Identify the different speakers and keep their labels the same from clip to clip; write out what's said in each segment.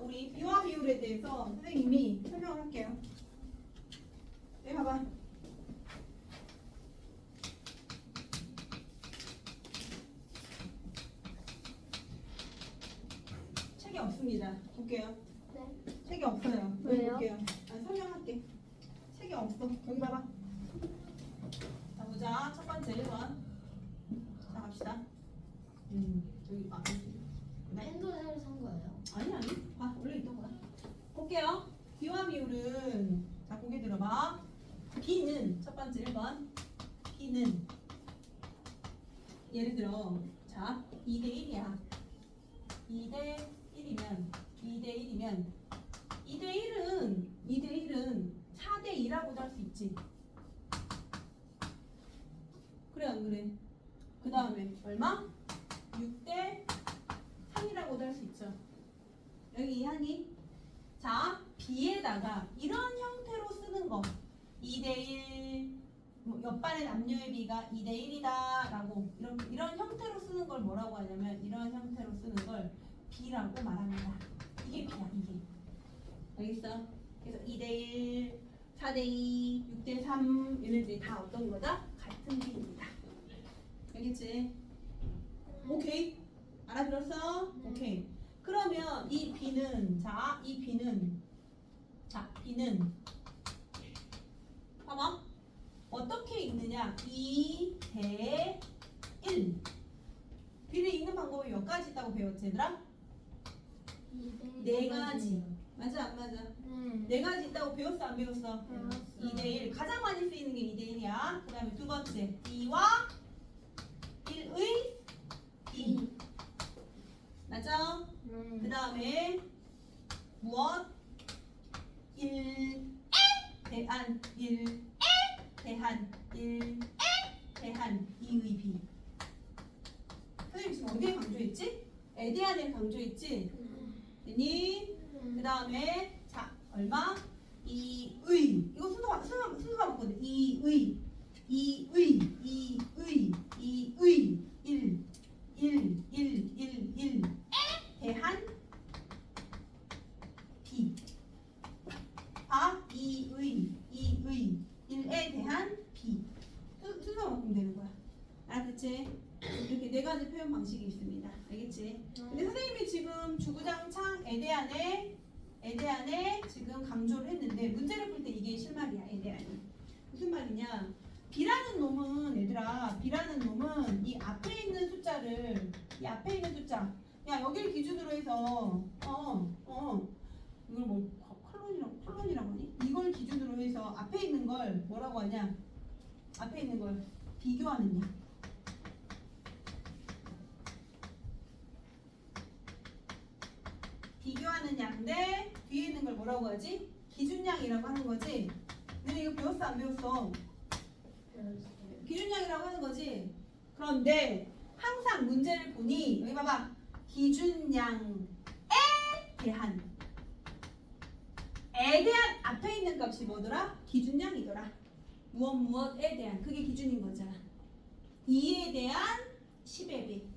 Speaker 1: 우리 비와 비율에 대해서 선생님이 설명을 할게요. 여기 봐봐. 책이 없습니다. 볼게요.
Speaker 2: 네.
Speaker 1: 책이 없어요. 여기
Speaker 2: 왜요?
Speaker 1: 볼게요. 아, 설명할게. 책이 없어. 여기 봐봐. 자, 보자. 첫 번째 1번. 자, 갑시다. 음, 여기 아, 네.
Speaker 2: 핸드폰을 산 거예요?
Speaker 1: 아니 아니 봐 볼게요. 비와 비율은 자 고개 들어봐. B는 첫 번째 1번. B는. 예를 들어 자 2대 1이야. 2대 1이면 2대 1이면 2대 1은 2대 1은 4대 2라고도 할 수 있지 그래 안 그래 그 다음에 얼마? 6대 3이라고도 할 수 있죠. 여기 이하니? 자, B에다가 이런 형태로 쓰는 거. 2대1, 뭐 옆반의 남녀의 비가 2대1이다 라고 이런, 이런 형태로 쓰는 걸 뭐라고 하냐면 이런 형태로 쓰는 걸 B라고 말합니다. 이게 B야, 이게. 알겠어? 그래서 2대1, 4대2, 6대3 얘네들이 다 어떤 거다? 같은 비입니다. 알겠지? 오케이. 알아들었어?
Speaker 2: 네.
Speaker 1: 오케이. 그러면 이 B는 자, 이 B는 자, B는 봐봐. 어떻게 읽느냐? 2 대 1. B를 읽는 방법이 몇 가지 있다고 배웠지, 얘들아? 네 가지. 맞아, 안 맞아?
Speaker 2: 네.
Speaker 1: 네 가지 있다고 배웠어, 안 배웠어?
Speaker 2: 배웠어.
Speaker 1: 2대 1. 가장 많이 쓰이는 게 2대 1이야. 그 다음에 두 번째, 2와 1의 2. 맞죠? 그
Speaker 2: 네.
Speaker 1: 다음에 무엇? 1 대한 1 대한 1 대한 2의 B 선생님 지금 어디에 강조했지? 에 대한을 강조했지? 됐니? 그 다음에 자 얼마? 2의 이거 순서 바- 순서 순서 바꿨거든 2의 2의 2의 2의 1 1 1 1 1 대한 B 아 2의 2의 1에 대한 B 순- 순서 바꾸면 되는 거야 알았지? 이렇게 네 가지 표현 방식이 있습니다. 알겠지? 근데 선생님이 지금 주구장창 에대안에 에대안에 지금 강조를 했는데 문제를 풀 때 이게 실말이야 에대안이. 무슨 말이냐? B라는 놈은 얘들아 B라는 놈은 이 앞에 있는 숫자를 이 앞에 있는 숫자. 야 여기를 기준으로 해서 어어. 이걸 뭐 컬론이라고 컬론이라고 하니? 이걸 기준으로 해서 앞에 있는 걸 뭐라고 하냐? 앞에 있는 걸 비교하는 양 양대 뒤에 있는 걸 뭐라고 하지? 기준량이라고 하는 거지. 너네 이거 배웠어 안 배웠어? 기준량이라고 하는 거지. 그런데 항상 문제를 보니 여기 봐봐 기준량에 대한 에 대한 앞에 있는 값이 뭐더라? 기준량이더라. 무엇 무엇에 대한 그게 기준인 거잖아. 2에 대한 10의 비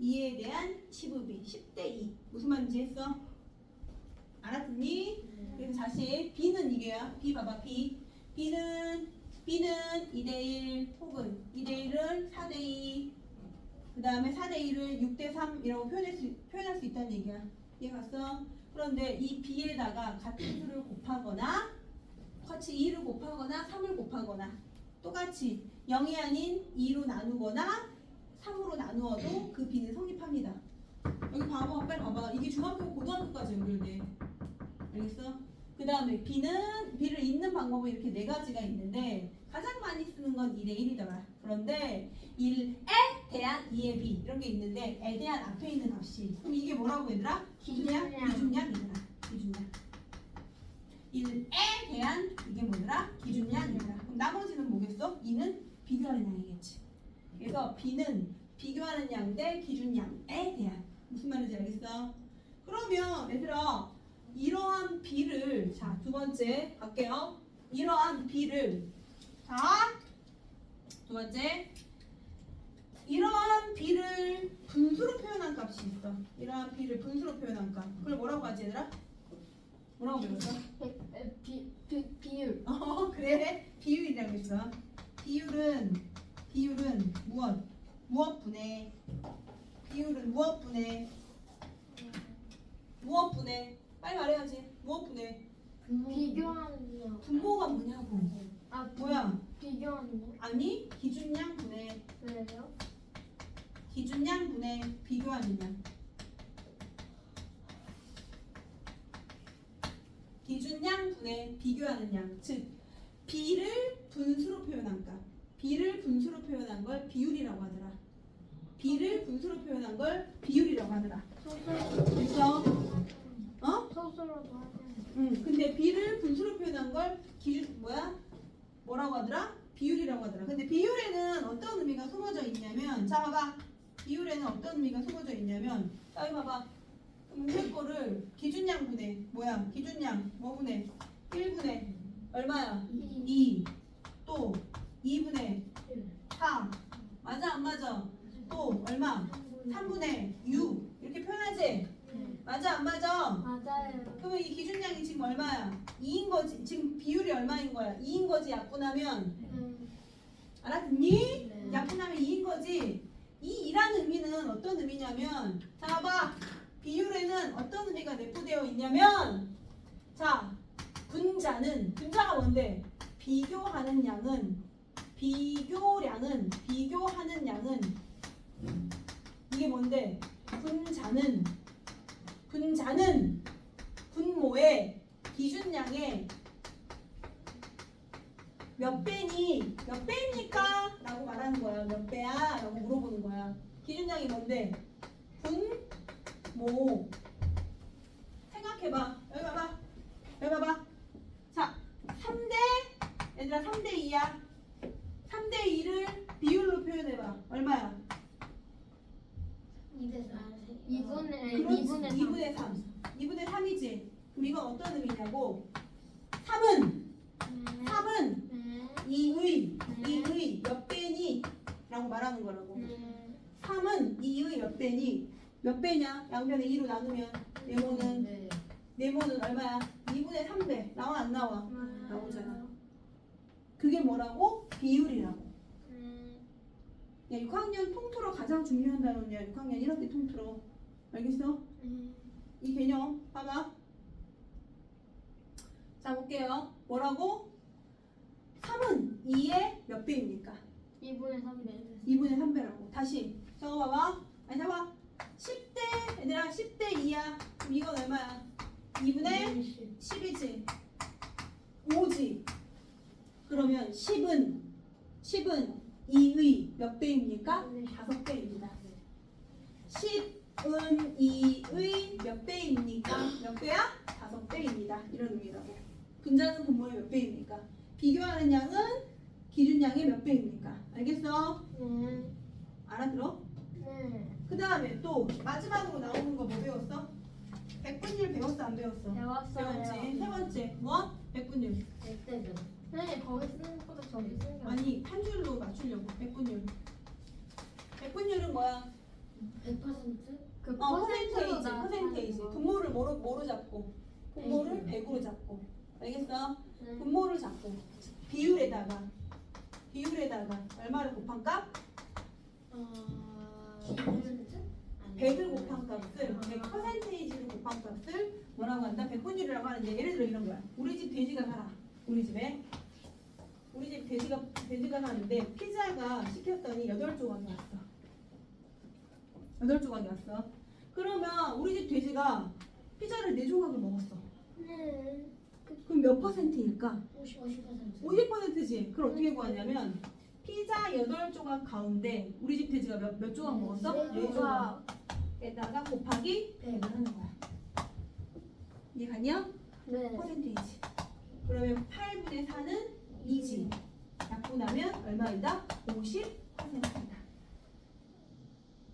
Speaker 1: 2에 대한 15비 10대 2 무슨 말인지 했어? 알았니? 그래서 다시 B는 이게야 B 봐봐 B B는 B는 2대1 혹은 2대1을 4대2 그 다음에 4대1을 6대3 이라고 표현할 수, 표현할 수 있다는 얘기야 이해 갔어? 그런데 이 B에다가 같은 수를 곱하거나 같이 2를 곱하거나 3을 곱하거나 똑같이 0이 아닌 2로 나누거나 3으로 나누어도 그 B는 성립합니다. 여기 봐봐, 빨리 봐봐. 이게 중학교, 고등학교까지 연결돼. 알겠어? 그 다음에 B는 B를 읽는 방법은 이렇게 네 가지가 있는데 가장 많이 쓰는 건 2대 1이더라. 그런데 1에 대한 2의 B 이런 게 있는데 에 대한 앞에 있는 값이 그럼 이게 뭐라고 얘들아? 기준량,
Speaker 2: 기준량.
Speaker 1: 기준량 이더라. 기준량. 1에 대한 이게 뭐더라? 기준량이더라. 그럼 나머지는 뭐겠어? 2는 비교하는 양이겠지. 그래서 B는 비교하는 양 대 기준량에 대한 무슨 말인지 알겠어? 그러면 얘들아 이러한 B를 자 두 번째 갈게요. 이러한 B를 자두 번째 이러한 B를 분수로 표현한 값이 있어. 이러한 B를 분수로 표현한 값. 그걸 뭐라고 하지? 얘들아? 뭐라고 배웠어?
Speaker 2: 비, 비, 비율
Speaker 1: 어 그래 비율이라고 했어 비율은 비율은 무엇 무엇 분해 비율은 무엇 분해 무엇 분해 빨리 말해야지. 무엇 분해?
Speaker 2: 비교하는요
Speaker 1: 분모가 뭐냐고.
Speaker 2: 아 비-
Speaker 1: 뭐야?
Speaker 2: 비교하는요
Speaker 1: 아니 기준량 분해.
Speaker 2: 왜요?
Speaker 1: 기준량 분해 비교하는 양 기준량 분해 비교하는 양즉 비를 분수로 표현한 것 비를 분수로 표현한 걸 비율이라고 하더라. 비를 분수로 표현한 걸 비율이라고 하더라 응 근데 비를 분수로 표현한 걸 기준 뭐야? 뭐라고 하더라? 비율이라고 하더라 근데 비율에는 어떤 의미가 숨어져 있냐면 자 봐봐 비율에는 어떤 의미가 숨어져 있냐면 자 여기 봐봐 문제 거를 기준량 분해 뭐야 기준량 뭐 분해 1분의 얼마야? 2 또 2분의 4 맞아 안 맞아? 또 얼마? 3분의 6 이렇게 표현하지? 맞아 안 맞아?
Speaker 2: 맞아요
Speaker 1: 그러면 이 기준량이 지금 얼마야? 2인 거지 지금 비율이 얼마인 거야? 2인 거지 약분하면
Speaker 2: 음,
Speaker 1: 알았니?
Speaker 2: 네.
Speaker 1: 약분하면 2인 거지. 이 2라는 의미는 어떤 의미냐면 자 봐봐 비율에는 어떤 의미가 내포되어 있냐면 자 분자는 분자가 뭔데 비교하는 양은 비교량은 비교하는 양은 이게 뭔데 분자는 분자는 분모의 기준량의 몇 배니 몇 배입니까? 라고 말하는 거야 몇 배야? 라고 물어보는 거야 기준량이 뭔데? 분모 생각해봐 여기 봐봐 여기 봐봐 자 3대 얘들아 3대 2야 3대 2를 비율로 표현해봐 얼마야?
Speaker 2: 2대 2분의
Speaker 1: 그렇지
Speaker 2: 2분의 3
Speaker 1: 2분의 3 2분의 3이지 그럼 어떤 의미냐고 3은 3은
Speaker 2: 네.
Speaker 1: 2의 2의 몇 배니? 라고 말하는 거라고
Speaker 2: 네.
Speaker 1: 3은 2의 몇 배니? 몇 배냐? 양변에 2로 나누면 네모는
Speaker 2: 네.
Speaker 1: 네모는 얼마야? 2분의 3배 나와 안 나와? 나오잖아.
Speaker 2: 음.
Speaker 1: 그게 뭐라고? 비율이라고
Speaker 2: 음.
Speaker 1: 야 6학년 통틀어 가장 중요한 단어냐 6학년 1학기 통틀어 알겠어?
Speaker 2: 음.
Speaker 1: 이 개념 봐봐 자 볼게요 뭐라고? 3은 2의 몇 배입니까?
Speaker 2: 2분의 3배
Speaker 1: 2분의 3배라고 다시 적어봐봐 아니 잡아 10대 얘들아 10대 2야 그럼 이건 얼마야? 2분의 10이지 5지 그러면 10은 10은 2의 몇 배입니까? 5배입니다 10은 2의 몇 배입니까? 몇 배야? 5배입니다 이런 의미라고 분자는 분모의 몇 배입니까? 비교하는 양은 기준량의 몇 배입니까? 알겠어?
Speaker 2: 네.
Speaker 1: 알아들어?
Speaker 2: 네.
Speaker 1: 그 다음에 또 마지막으로 나오는 거 뭐 배웠어? 백분율 배웠어 안 배웠어?
Speaker 2: 배웠어요.
Speaker 1: 배웠지. 세 번째 뭐? 백분율.
Speaker 2: 네. 네, 거기 쓰는 것보다 저기 쓰는 게
Speaker 1: 아니 한 줄로 맞추려고 백분율. 백분율은 뭐야?
Speaker 2: 100%? 그
Speaker 1: 어 퍼센테이지. 퍼센테이지.
Speaker 2: 거.
Speaker 1: 분모를 뭐로 뭐로 잡고 분모를
Speaker 2: 네.
Speaker 1: 100으로 잡고. 알겠어?
Speaker 2: 네.
Speaker 1: 분모를 잡고 비율에다가 비율에다가 얼마를 곱한 값?
Speaker 2: 어... 100%?
Speaker 1: 100을 곱한 값을 100 퍼센테이지를 곱한 값을 뭐라고 한다? 백분율이라고 하는데 예를 들어 이런 거야. 우리 집 돼지가 살아. 우리 집에 우리 집 돼지가 돼지가 사는데 피자가 시켰더니 8 조각이 왔어. 8 조각이 왔어. 그러면 우리 집 돼지가 피자를 4 조각을 먹었어.
Speaker 2: 네.
Speaker 1: 그럼 몇 퍼센트일까?
Speaker 2: 50, 50%.
Speaker 1: 50%지. 그걸 어떻게 구하냐면 피자 8조각 가운데 우리 집 돼지가 몇, 몇 조각 먹었어?
Speaker 2: 네
Speaker 1: 4조각. 에다가 곱하기 100을 하는 거야. 이해가냐?
Speaker 2: 네.
Speaker 1: 퍼센테이지. 그러면 8분의 4는 2지. 약분하면 얼마이다? 50%이다.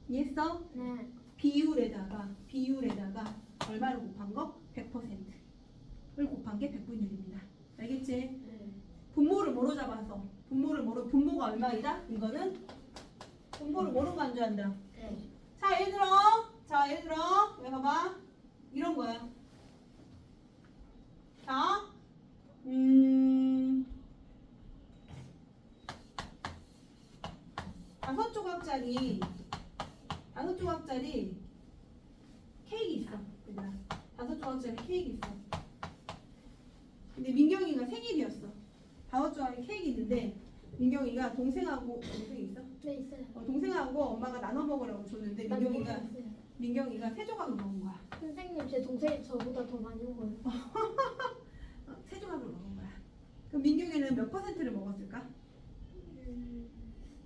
Speaker 1: 이해했어?
Speaker 2: 네.
Speaker 1: 비율에다가 비율에다가 자, 예를 들어. 자, 예를 들어. 여기 봐봐. 이런 거야. 자, 음. 다섯 조각짜리, 다섯 조각짜리 케이크 있어. 그다 다섯 조각짜리 케이크 있어. 근데 민경이가 생일이었어. 다섯 조각짜리 케이크 있는데, 민경이가 동생하고 동생이 있어.
Speaker 2: 네 있어요.
Speaker 1: 어, 동생하고 엄마가 나눠 먹으라고 줬는데
Speaker 2: 난
Speaker 1: 민경이가. 민경이가 세 조각을 먹은 거야.
Speaker 2: 선생님 제 동생이 저보다 더 많이 먹어요.
Speaker 1: 어, 세 조각을 먹은 거야. 그럼 민경이는 몇 퍼센트를 먹었을까?
Speaker 2: 음,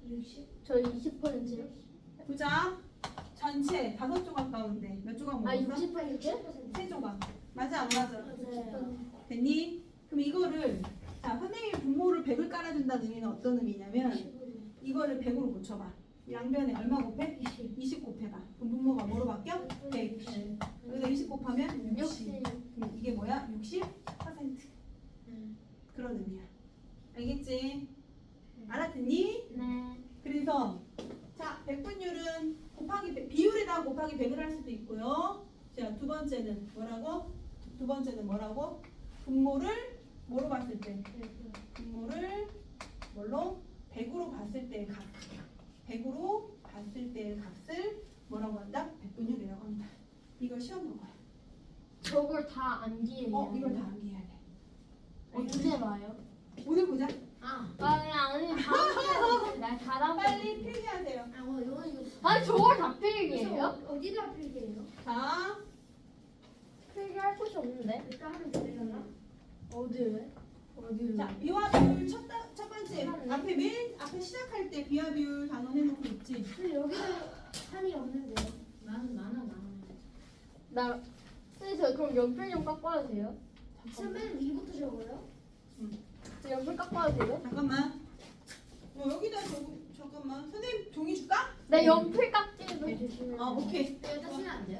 Speaker 2: 60? 저 20%요?
Speaker 1: 보자. 전체 다섯 조각 가운데 몇 조각
Speaker 2: 아
Speaker 1: 먹었어?
Speaker 2: 60%?
Speaker 1: 세 조각. 맞아 안 맞아?
Speaker 2: 맞아요.
Speaker 1: 됐니? 그럼 이거를 자 선생님이 분모를 100을 깔아준다는 의미는 어떤 의미냐면 이거를 100으로 고쳐봐. 양변에 얼마 곱해? 20 곱해봐. 그럼 분모가 뭐로 바뀌어? 100. 여기다 20 곱하면 60. 그럼 이게 뭐야? 60%. 그런 의미야. 알겠지? 알았니?
Speaker 2: 네.
Speaker 1: 그래서 자, 백분율은 곱하기 100, 비율에다가 곱하기 100을 할 수도 있고요. 자, 두 번째는 뭐라고? 두 번째는 뭐라고? 분모를 뭐로 봤을 때? 분모를 뭘로? 100으로 봤을 때의 값. 100으로 봤을 때의 값을 뭐라고 한다? 백분율이라고 합니다. 이거 시험 문거야.
Speaker 2: 저걸 다 암기해요.
Speaker 1: 어, 이걸 다 암기해야 돼.
Speaker 2: 언제 봐요?
Speaker 1: 오늘 보자.
Speaker 2: 아, 아 그냥 아니 다음 날
Speaker 1: 빨리 필기하세요.
Speaker 2: 아, 뭐 이거 이거. 아니 저걸 다 필기해요? 어디다 필기해요?
Speaker 1: 자,
Speaker 2: 필기할 곳이 없는데. 일단 하면 되려나? 어디에? 어디에?
Speaker 1: 자, 비화비율 첫, 다- 첫 번째
Speaker 2: 해놨네.
Speaker 1: 앞에 맨 앞에 시작할 때 비화비율 단원 해놓고 있지.
Speaker 2: 근데 여기는 한이 없는데요. 나는 많아 많아. 나 선생님 저 그럼 연필 좀 깎아도 돼요? 선배님 위부터 적어요?
Speaker 1: 응.
Speaker 2: 저 연필 깎아도 돼요?
Speaker 1: 잠깐만. 어, 여기다 저 잠깐만. 선생님 종이 줄까?
Speaker 2: 나 연필 깎기도 해주시면
Speaker 1: 아 오케이.
Speaker 2: 내가 깎으면 안 돼요?